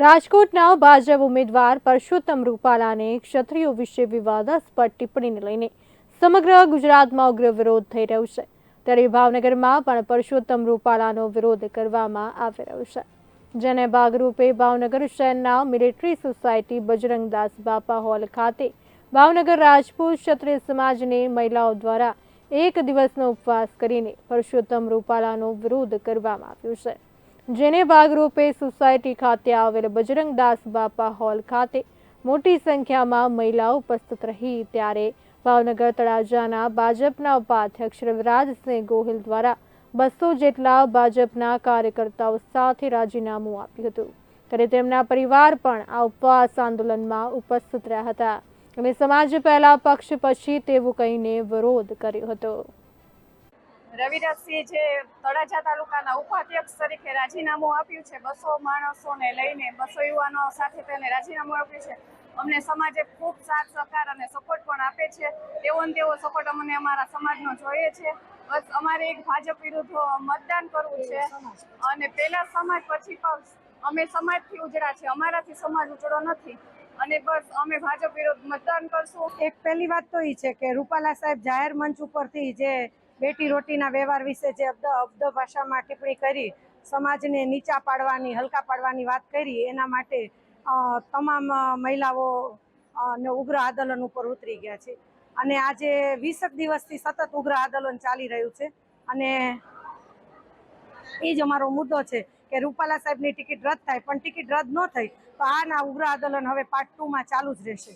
રાજકોટના ભાજપ ઉમેદવાર પરસોત્તમ રૂપાલાને ક્ષત્રિયો વિશે વિવાદાસ્પદ ટિપ્પણીને લઈને સમગ્ર ગુજરાતમાં ઉગ્ર વિરોધ થઈ રહ્યો છે. ત્યારે ભાવનગરમાં પણ પરસોત્તમ રૂપાલાનો વિરોધ કરવામાં આવી રહ્યો છે. જેને ભાગરૂપે ભાવનગર શહેરના મિલિટરી સોસાયટી બજરંગદાસ બાપા હોલ ખાતે ભાવનગર રાજપૂત ક્ષત્રિય સમાજની મહિલાઓ દ્વારા એક દિવસનો ઉપવાસ કરીને પરસોત્તમ રૂપાલાનો વિરોધ કરવામાં આવ્યો છે. જેને ભાગરૂપે સોસાયટી ખાતે આવેલ બજરંગદાસ બાપા હોલ ખાતે મોટી સંખ્યામાં મહિલાઓ ઉપસ્થિત રહી. ત્યારે ભાવનગર તળાજાના ભાજપના ઉપાધ્યક્ષ રવિરાજસિંહ ગોહિલ દ્વારા બસો જેટલા ભાજપના કાર્યકર્તાઓ સાથે રાજીનામું આપ્યું હતું. ત્યારે તેમના પરિવાર પણ આ ઉપવાસ આંદોલનમાં ઉપસ્થિત રહ્યા હતા. અને સમાજ પહેલા પક્ષ પછી તેવું કહીને વિરોધ કર્યો હતો. રવિરાજસિંહ જે તળાજા તાલુકાના ઉપાધ્યક્ષ તરીકે રાજીનામું આપ્યું છે, બસો માણસોને લઈને બસો યુવાનો સાથે તેને રાજીનામું આપ્યું છે. અમને સમાજે ખૂબ સાથ, સહકાર અને સપોર્ટ પણ આપે છે. તેવો ને તેવો સપોર્ટ અમને અમારા સમાજનો જોઈએ છે. બસ અમારે એક ભાજપ વિરુદ્ધ મતદાન કરવું છે અને પહેલા સમાજ પછી પક્ષ અમે સમાજથી ઉજળા છે અમારાથી સમાજ ઉજળો નથી. અને બસ અમે ભાજપ વિરુદ્ધ મતદાન કરશું. એક પહેલી વાત તો એ છે કે રૂપાલા સાહેબ જાહેર મંચ ઉપરથી જે બેટી રોટીના વ્યવહાર વિશે જે અબ્દ અબ્દ ભાષામાં ટિપ્પણી કરી, સમાજને નીચા પાડવાની, હલકા પાડવાની વાત કરી, એના માટે તમામ મહિલાઓ ને ઉગ્ર આંદોલન ઉપર ઉતરી ગયા છે. અને આજે વીસક દિવસથી સતત ઉગ્ર આંદોલન ચાલી રહ્યું છે. અને એ જ અમારો મુદ્દો છે કે રૂપાલા સાહેબની ટિકિટ રદ થાય, પણ ટિકિટ રદ ન થઈ, તો આના ઉગ્ર આંદોલન હવે પાર્ટ ટુમાં ચાલુ જ રહેશે.